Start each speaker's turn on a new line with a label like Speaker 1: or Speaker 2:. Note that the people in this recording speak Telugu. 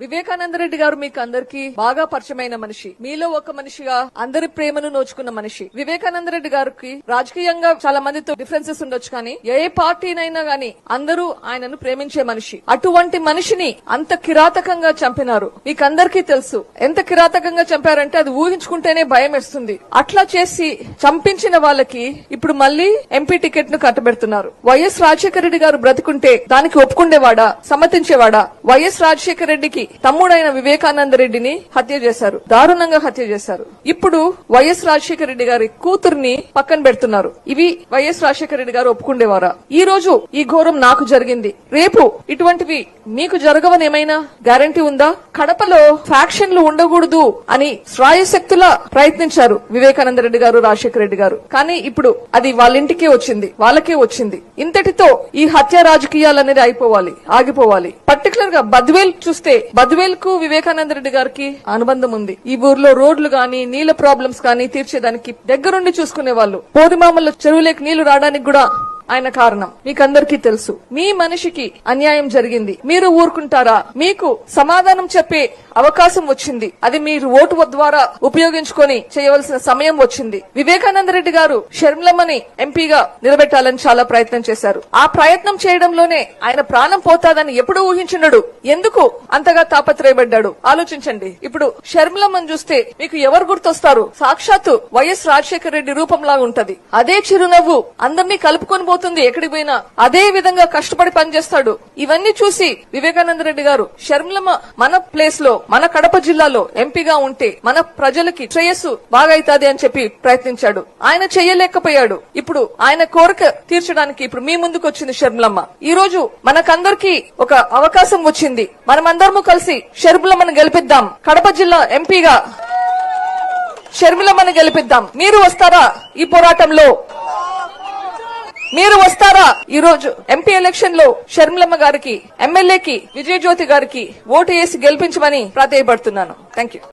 Speaker 1: వివేకానంద రెడ్డి గారు మీకు అందరికి బాగా పరిచయమైన మనిషి. మీలో ఒక మనిషిగా అందరి ప్రేమను నోచుకున్న మనిషి. వివేకానంద రెడ్డి గారికి రాజకీయంగా చాలా మందితో డిఫరెన్సెస్ ఉండొచ్చు కానీ ఏ పార్టీనైనా గానీ అందరూ ఆయనను ప్రేమించే మనిషి. అటువంటి మనిషిని అంత కిరాతకంగా చంపినారు. మీకు అందరికీ తెలుసు. ఎంత కిరాతకంగా చంపారంటే అది ఊహించుకుంటేనే భయం వేస్తుంది. అట్లా చేసి చంపించిన వాళ్ళకి ఇప్పుడు మళ్ళీ ఎంపీ టికెట్ను కట్టబెడుతున్నారు. వైఎస్ రాజశేఖర రెడ్డి గారు బ్రతికుంటే దానికి ఒప్పుకుండేవాడా? సమ్మతించేవాడా? వైఎస్ రాజశేఖర రెడ్డికి తమ్ముడైన వివేకానంద రెడ్డిని హత్య చేశారు. దారుణంగా హత్య చేశారు. ఇప్పుడు వైఎస్ రాజశేఖర రెడ్డి గారి కూతుర్ని పక్కన పెడుతున్నారు. ఇవి వైఎస్ రాజశేఖర రెడ్డి గారు ఒప్పుకుండేవారా? ఈ రోజు ఈ ఘోరం నాకు జరిగింది. రేపు ఇటువంటివి మీకు జరగవని ఏమైనా గ్యారంటీ ఉందా? కడపలో ఫ్యాక్షన్లు ఉండకూడదు అని శ్రాయశక్తుల ప్రయత్నించారు వివేకానంద రెడ్డి గారు రాజశేఖర రెడ్డి గారు. కానీ ఇప్పుడు అది వాళ్ళ ఇంటికే వచ్చింది. వాళ్ళకే వచ్చింది. ఇంతటితో ఈ హత్య రాజకీయాలు అనేది అయిపోవాలి ఆగిపోవాలి. పర్టికులర్గా బద్వేల్ చూస్తే బద్వేల్కు వివేకానంద రెడ్డి గారికి అనుబంధం ఉంది. ఈ ఊర్లో రోడ్లు గాని నీళ్ళ ప్రాబ్లమ్స్ కానీ తీర్చేదానికి దగ్గరుండి చూసుకునే వాళ్ళు పోదిమామల చెరువులేకి నీళ్ళు రావడానికి కూడా ఆయన కారణం. మీకందరికీ తెలుసు. మీ మనిషికి అన్యాయం జరిగింది. మీరు ఊరుకుంటారా? మీకు సమాధానం చెప్పే అవకాశం వచ్చింది. అది మీరు ఓటు ద్వారా ఉపయోగించుకొని చేయవలసిన సమయం వచ్చింది. వివేకానంద రెడ్డి గారు షర్మిలమ్మని ఎంపీగా నిలబెట్టాలని చాలా ప్రయత్నం చేశారు. ఆ ప్రయత్నం చేయడంలోనే ఆయన ప్రాణం పోతాదని ఎప్పుడు ఊహించినడు ఎందుకు అంతగా తాపత్రయపడ్డాడు? ఆలోచించండి. ఇప్పుడు షర్మిలమ్మని చూస్తే మీకు ఎవరు గుర్తొస్తారు? సాక్షాత్తు వైఎస్ రాజశేఖర రెడ్డి రూపంలా ఉంటది. అదే చిరునవ్వు అందరినీ కలుపుకొని పోతుంది ఎక్కడికి పోయినా. అదే విధంగా కష్టపడి పనిచేస్తాడు. ఇవన్నీ చూసి వివేకానంద రెడ్డి గారు షర్మిలమ్మ మన ప్లేస్లో మన కడప జిల్లాలో ఎంపీగా ఉంటే మన ప్రజలకి శ్రేయస్సు బాగైతాది అని చెప్పి ప్రయత్నించాడు. ఆయన చేయలేకపోయాడు. ఇప్పుడు ఆయన కోరిక తీర్చడానికి ఇప్పుడు మీ ముందుకు వచ్చింది షర్మిలమ్మ. ఈ రోజు మనకందరికి ఒక అవకాశం వచ్చింది. మనమందరము కలిసి షర్మిలమ్మను గెలిపిద్దాం. కడప జిల్లా ఎంపీగా షర్మిలమ్మను గెలిపిద్దాం. మీరు వస్తారా ఈ పోరాటంలో? మీరు వస్తారా? ఈ రోజు ఎంపీ ఎలక్షన్లో షర్మిలమ్మ గారికి ఎమ్మెల్యేకి విజయజ్యోతి గారికి ఓటు వేసి గెలిపించమని ప్రాధేయపడుతున్నాను థ్యాంక్ యూ